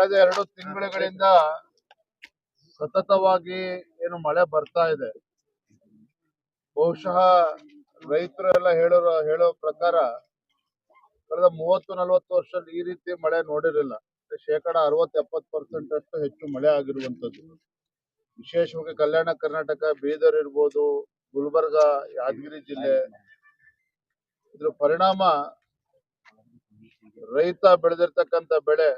ಕಳೆದ ಎರಡು ತಿಂಗಳುಗಳಿಂದ ಸತತವಾಗಿ ಏನು ಮಳೆ ಬರ್ತಾ ಇದೆ. ಬಹುಶಃ ರೈತರೆಲ್ಲ ಹೇಳೋ ಹೇಳೋ ಪ್ರಕಾರ ಕಳೆದ ಮೂವತ್ತು ನಲವತ್ತು ವರ್ಷದಲ್ಲಿ ಈ ರೀತಿ ಮಳೆ ನೋಡಿರಲಿಲ್ಲ. ಶೇಕಡ ಅರವತ್ತು ಎಪ್ಪತ್ತು ಪರ್ಸೆಂಟ್ ಅಷ್ಟು ಹೆಚ್ಚು ಮಳೆ ಆಗಿರುವಂತದ್ದು ವಿಶೇಷವಾಗಿ ಕಲ್ಯಾಣ ಕರ್ನಾಟಕ, ಬೀದರ್ ಇರ್ಬೋದು, ಗುಲ್ಬರ್ಗ, ಯಾದಗಿರಿ ಜಿಲ್ಲೆ. ಇದ್ರ ಪರಿಣಾಮ ರೈತ ಬೆಳೆದಿರ್ತಕ್ಕಂಥ ಬೆಳೆ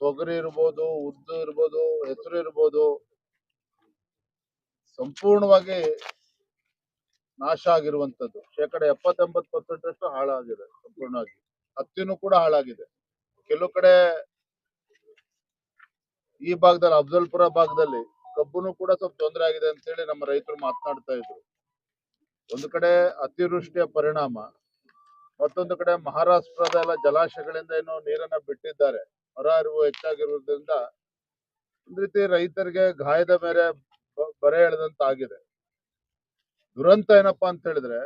ತೊಗರಿ ಇರ್ಬೋದು, ಉದ್ದು ಇರ್ಬೋದು, ಹೆಸರು ಇರ್ಬೋದು, ಸಂಪೂರ್ಣವಾಗಿ ನಾಶ ಆಗಿರುವಂತದ್ದು ಶೇಕಡ ಎಪ್ಪತ್ತೊಂಬತ್ತು ಪರ್ಸೆಂಟ್ ಅಷ್ಟು ಹಾಳಾಗಿದೆ ಸಂಪೂರ್ಣವಾಗಿ. ಹತ್ತಿನೂ ಕೂಡ ಹಾಳಾಗಿದೆ. ಕೆಲವು ಕಡೆ ಈ ಭಾಗದಲ್ಲಿ, ಅಫ್ಜಲ್ಪುರ ಭಾಗದಲ್ಲಿ ಕಬ್ಬುನು ಕೂಡ ಸ್ವಲ್ಪ ತೊಂದರೆ ಆಗಿದೆ ಅಂತೇಳಿ ನಮ್ಮ ರೈತರು ಮಾತನಾಡ್ತಾ ಇದ್ರು. ಒಂದು ಕಡೆ ಅತಿವೃಷ್ಟಿಯ ಪರಿಣಾಮ, ಮತ್ತೊಂದು ಕಡೆ ಮಹಾರಾಷ್ಟ್ರದ ಎಲ್ಲ ಜಲಾಶಯಗಳಿಂದ ಏನು ನೀರನ್ನ ಬಿಟ್ಟಿದ್ದಾರೆ. ಹೊರ ಅರಿವು ಹೆಚ್ಚಾಗಿರುವುದರಿಂದ ಒಂದ್ ರೀತಿ ರೈತರಿಗೆ ಗಾಯದ ಮೇಲೆ ಬರೆ ಎಳೆದಂತ ಆಗಿದೆ ದುರಂತ ಏನಪ್ಪಾ ಅಂತ ಹೇಳಿದ್ರೆ,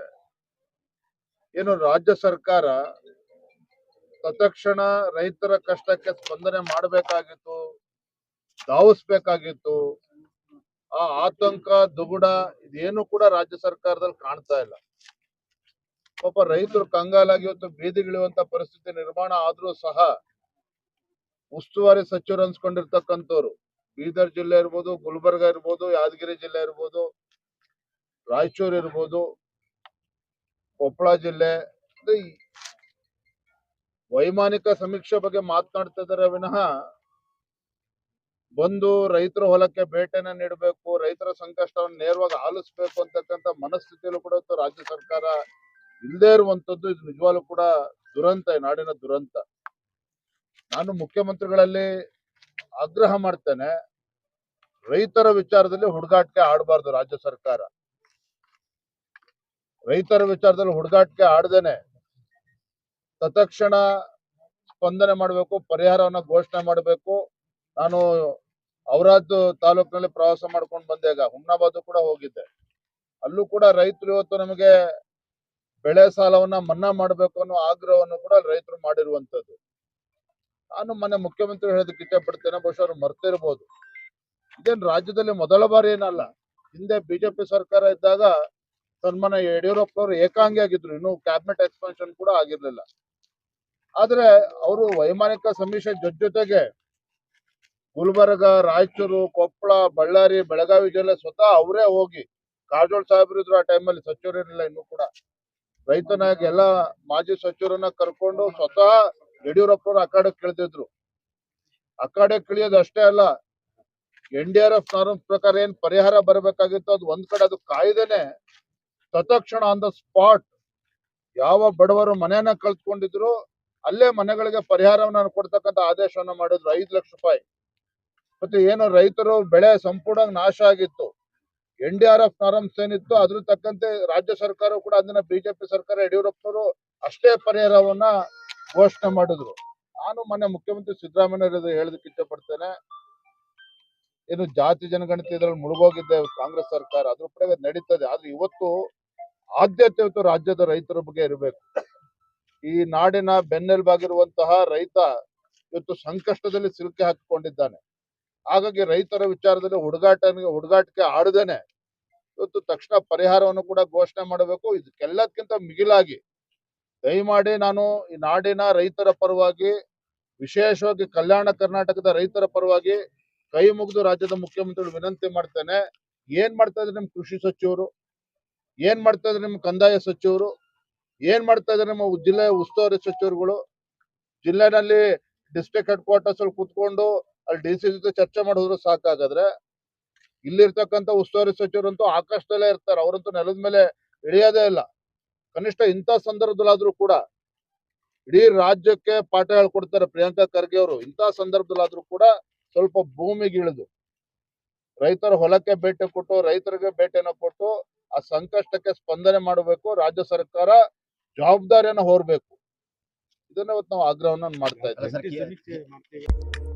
ಏನು ರಾಜ್ಯ ಸರ್ಕಾರ ತತ್ಕ್ಷಣ ರೈತರ ಕಷ್ಟಕ್ಕೆ ಸ್ಪಂದನೆ ಮಾಡಬೇಕಾಗಿತ್ತು, ಧಾವಿಸ್ಬೇಕಾಗಿತ್ತು, ಆ ಆತಂಕ, ದುಗುಡ ಇದೇನು ಕೂಡ ರಾಜ್ಯ ಸರ್ಕಾರದಲ್ಲಿ ಕಾಣ್ತಾ ಇಲ್ಲ. ಪಾಪ ರೈತರು ಕಂಗಾಲಾಗಿ ಇವತ್ತು ಬೀದಿಗಿಳಿಯುವಂತ ಪರಿಸ್ಥಿತಿ ನಿರ್ಮಾಣ ಆದ್ರೂ ಸಹ ಉಸ್ತುವಾರಿ ಸಚಿವರು ಅನ್ಸ್ಕೊಂಡಿರ್ತಕ್ಕಂಥವ್ರು. ಬೀದರ್ ಜಿಲ್ಲೆ ಇರ್ಬೋದು, ಗುಲ್ಬರ್ಗ ಇರ್ಬೋದು, ಯಾದಗಿರಿ ಜಿಲ್ಲೆ ಇರ್ಬೋದು, ರಾಯಚೂರು ಇರ್ಬೋದು ಕೊಪ್ಪಳ ಜಿಲ್ಲೆ. ವೈಮಾನಿಕ ಸಮೀಕ್ಷೆ ಬಗ್ಗೆ ಮಾತನಾಡ್ತಾ ಇದಾರೆ ವಿನಃ ಬಂದು ರೈತರ ಹೊಲಕ್ಕೆ ಭೇಟಿಯನ್ನ ನೀಡಬೇಕು, ರೈತರ ಸಂಕಷ್ಟವನ್ನು ನೇರವಾಗಿ ಆಲಿಸ್ಬೇಕು ಅಂತಕ್ಕಂಥ ಮನಸ್ಥಿತಿಯಲ್ಲೂ ಕೂಡ ರಾಜ್ಯ ಸರ್ಕಾರ ಇಲ್ಲದೆ ಇರುವಂತದ್ದು ಇದು ನಿಜವಾಗ್ಲೂ ಕೂಡ ದುರಂತ ನಾಡಿನ ದುರಂತ. ನಾನು ಮುಖ್ಯಮಂತ್ರಿಗಳಲ್ಲಿ ಆಗ್ರಹ ಮಾಡ್ತೇನೆ, ರೈತರ ವಿಚಾರದಲ್ಲಿ ಹುಡುಗಾಟಿಕೆ ಆಡಬಾರ್ದು ರಾಜ್ಯ ಸರ್ಕಾರ. ರೈತರ ವಿಚಾರದಲ್ಲಿ ಹುಡುಗಾಟಿಕೆ ಆಡ್ದೇನೆ ತತ್ಕ್ಷಣ ಸ್ಪಂದನೆ ಮಾಡಬೇಕು, ಪರಿಹಾರವನ್ನ ಘೋಷಣೆ ಮಾಡಬೇಕು. ನಾನು ಔರಾದ್ ತಾಲೂಕಿನಲ್ಲಿ ಪ್ರವಾಸ ಮಾಡ್ಕೊಂಡು ಬಂದಾಗ ಹುಮ್ನಾಬಾದ್ ಕೂಡ ಹೋಗಿದ್ದೆ. ಅಲ್ಲೂ ಕೂಡ ರೈತರು ಇವತ್ತು ನಮಗೆ ಬೆಳೆ ಸಾಲವನ್ನ ಮನ್ನಾ ಮಾಡಬೇಕು ಅನ್ನೋ ಆಗ್ರಹವನ್ನು ಕೂಡ ರೈತರು ಮಾಡಿರುವಂತದ್ದು ನಾನು ಮೊನ್ನೆ ಮುಖ್ಯಮಂತ್ರಿ ಹೇಳೋದಕ್ಕೆ ಇಷ್ಟಪಡ್ತೇನೆ ಪಡ್ತೇನೆ ಬಹುಶಃ ಅವ್ರು ಮರ್ತಿರ್ಬೋದು. ಇದೇನು ರಾಜ್ಯದಲ್ಲಿ ಮೊದಲ ಬಾರಿ ಏನಲ್ಲ, ಹಿಂದೆ ಬಿಜೆಪಿ ಸರ್ಕಾರ ಇದ್ದಾಗ ಸನ್ಮಾನ ಯಡಿಯೂರಪ್ಪ ಅವರು ಏಕಾಂಗಿ ಆಗಿದ್ರು, ಇನ್ನು ಕ್ಯಾಬಿನೆಟ್ ಎಕ್ಸ್ಪಾನ್ಷನ್ ಕೂಡ ಆಗಿರ್ಲಿಲ್ಲ. ಆದ್ರೆ ಅವರು ವೈಮಾನಿಕ ಸಮೀಕ್ಷೆ ಜೊತೆ ಜೊತೆಗೆ ಗುಲ್ಬರ್ಗ, ರಾಯಚೂರು, ಕೊಪ್ಪಳ, ಬಳ್ಳಾರಿ, ಬೆಳಗಾವಿ ಜಿಲ್ಲೆ ಸ್ವತಃ ಅವರೇ ಹೋಗಿ, ಕಾರಜೋಳ ಸಾಹೇಬ್ರು ಇದ್ರು ಆ ಟೈಮಲ್ಲಿ ಸಚಿವರು ಇರಲಿಲ್ಲ ಇನ್ನು ಕೂಡ. ರೈತನಾಗಿ ಎಲ್ಲ ಮಾಜಿ ಸಚಿವರನ್ನ ಕರ್ಕೊಂಡು ಸ್ವತಃ ಯಡಿಯೂರಪ್ಪನವರು ಅಖಾಡಕ್ಕೆ ಕೇಳ್ತಿದ್ರು. ಅಖಾಡಕ್ಕೆ ಕಳಿಯೋದು ಅಷ್ಟೇ ಅಲ್ಲ, N D R F norms ಪ್ರಕಾರ ಏನ್ ಪರಿಹಾರ ಬರಬೇಕಾಗಿತ್ತು ಅದು ಒಂದ್ ಕಡೆ ಅದು ಕಾಯ್ದೆನೆ, ತತ್ಕ್ಷಣ ಆನ್ ದ ಸ್ಪಾಟ್ ಯಾವ ಬಡವರು ಮನೆಯನ್ನ ಕಳ್ತ್ಕೊಂಡಿದ್ರು ಅಲ್ಲೇ ಮನೆಗಳಿಗೆ ಪರಿಹಾರವನ್ನ ಕೊಡ್ತಕ್ಕಂಥ ಆದೇಶವನ್ನ ಮಾಡಿದ್ರು, ಐದು ಲಕ್ಷ ರೂಪಾಯಿ. ಮತ್ತೆ ಏನು ರೈತರು ಬೆಳೆ ಸಂಪೂರ್ಣ ನಾಶ ಆಗಿತ್ತು. N D R F norms ಏನಿತ್ತು ಅದ್ರ ತಕ್ಕಂತೆ ರಾಜ್ಯ ಸರ್ಕಾರ ಕೂಡ ಅದನ್ನ ಬಿಜೆಪಿ ಸರ್ಕಾರ, ಯಡಿಯೂರಪ್ಪನವರು ಅಷ್ಟೇ ಪರಿಹಾರವನ್ನ ಘೋಷಣೆ ಮಾಡಿದ್ರು. ನಾನು ಮೊನ್ನೆ ಮುಖ್ಯಮಂತ್ರಿ ಸಿದ್ದರಾಮಯ್ಯ ಹೇಳೋದಕ್ಕೆ ಇಷ್ಟಪಡ್ತೇನೆ. ಏನು ಜಾತಿ ಜನಗಣತಿ ಇದ್ರಲ್ಲಿ ಮುಳುಗೋಗಿದ್ದೆ ಕಾಂಗ್ರೆಸ್ ಸರ್ಕಾರ. ಅದ್ರ ಕಡೆ ನಡೀತದೆ. ಆದ್ರೆ ಇವತ್ತು ಆದ್ಯತೆ ರಾಜ್ಯದ ರೈತರ ಬಗ್ಗೆ ಇರಬೇಕು. ಈ ನಾಡಿನ ಬೆನ್ನೆಲುಬಾಗಿರುವಂತಹ ರೈತ ಇವತ್ತು ಸಂಕಷ್ಟದಲ್ಲಿ ಸಿಲುಕಿ ಹಾಕಿಕೊಂಡಿದ್ದಾನೆ. ಹಾಗಾಗಿ ರೈತರ ವಿಚಾರದಲ್ಲಿ ಹುಡುಗಾಟ ಹುಡುಗಾಟಕ್ಕೆ ಆಡದೇನೆ. ಇವತ್ತು ತಕ್ಷಣ ಪರಿಹಾರವನ್ನು ಕೂಡ ಘೋಷಣೆ ಮಾಡಬೇಕು. ಇದಕ್ಕೆಲ್ಲದಕ್ಕಿಂತ ಮಿಗಿಲಾಗಿ ದಯಮಾಡಿ ನಾನು ಈ ನಾಡಿನ ರೈತರ ಪರವಾಗಿ, ವಿಶೇಷವಾಗಿ ಕಲ್ಯಾಣ ಕರ್ನಾಟಕದ ರೈತರ ಪರವಾಗಿ ಕೈ ಮುಗಿದು ರಾಜ್ಯದ ಮುಖ್ಯಮಂತ್ರಿಗಳು ವಿನಂತಿ ಮಾಡ್ತೇನೆ. ಏನ್ ಮಾಡ್ತಾ ಇದ್ರೆ ನಿಮ್ ಕೃಷಿ ಸಚಿವರು? ಏನ್ ಮಾಡ್ತಾ ಇದ್ರೆ ನಿಮ್ ಕಂದಾಯ ಸಚಿವರು? ಏನ್ ಮಾಡ್ತಾ ಇದ್ರೆ ನಿಮ್ಮ ಜಿಲ್ಲೆ ಉಸ್ತುವಾರಿ ಸಚಿವರುಗಳು? ಜಿಲ್ಲೆನಲ್ಲಿ ಡಿಸ್ಟ್ರಿಕ್ಟ್ ಹೆಡ್ ಕ್ವಾರ್ಟರ್ಸ್ ಅಲ್ಲಿ ಕುತ್ಕೊಂಡು ಅಲ್ಲಿ ಡಿ ಸಿ ಜೊತೆ ಚರ್ಚೆ ಮಾಡಿದ್ರು ಸಾಕಾಗಾದ್ರೆ, ಇಲ್ಲಿರ್ತಕ್ಕಂಥ ಉಸ್ತುವಾರಿ ಸಚಿವರಂತೂ ಆಕಾಶದಲ್ಲೇ ಇರ್ತಾರೆ. ಅವರಂತೂ ನೆಲದ ಮೇಲೆ ಇಳಿಯೋದೇ ಇಲ್ಲ. ಕನಿಷ್ಠ ಇಂಥ ಸಂದರ್ಭದಲ್ಲಾದ್ರೂ ಕೂಡ ಇಡೀ ರಾಜ್ಯಕ್ಕೆ ಪಾಠ ಹೇಳ್ಕೊಡ್ತಾರೆ ಪ್ರಿಯಾಂಕಾ ಖರ್ಗೆ ಅವರು. ಇಂಥ ಸಂದರ್ಭದಲ್ಲಾದ್ರೂ ಕೂಡ ಸ್ವಲ್ಪ ಭೂಮಿಗೆ ಇಳಿದು ರೈತರ ಹೊಲಕ್ಕೆ ಭೇಟಿ ಕೊಟ್ಟು ರೈತರಿಗೆ ಭೇಟಿಯನ್ನು ಕೊಟ್ಟು ಆ ಸಂಕಷ್ಟಕ್ಕೆ ಸ್ಪಂದನೆ ಮಾಡಬೇಕು ರಾಜ್ಯ ಸರ್ಕಾರ ಜವಾಬ್ದಾರಿಯನ್ನು ಹೊರಬೇಕು. ಇದನ್ನ ಇವತ್ತು ನಾವು ಆಗ್ರಹವನ್ನು ಮಾಡ್ತಾ ಇದ್ದೀವಿ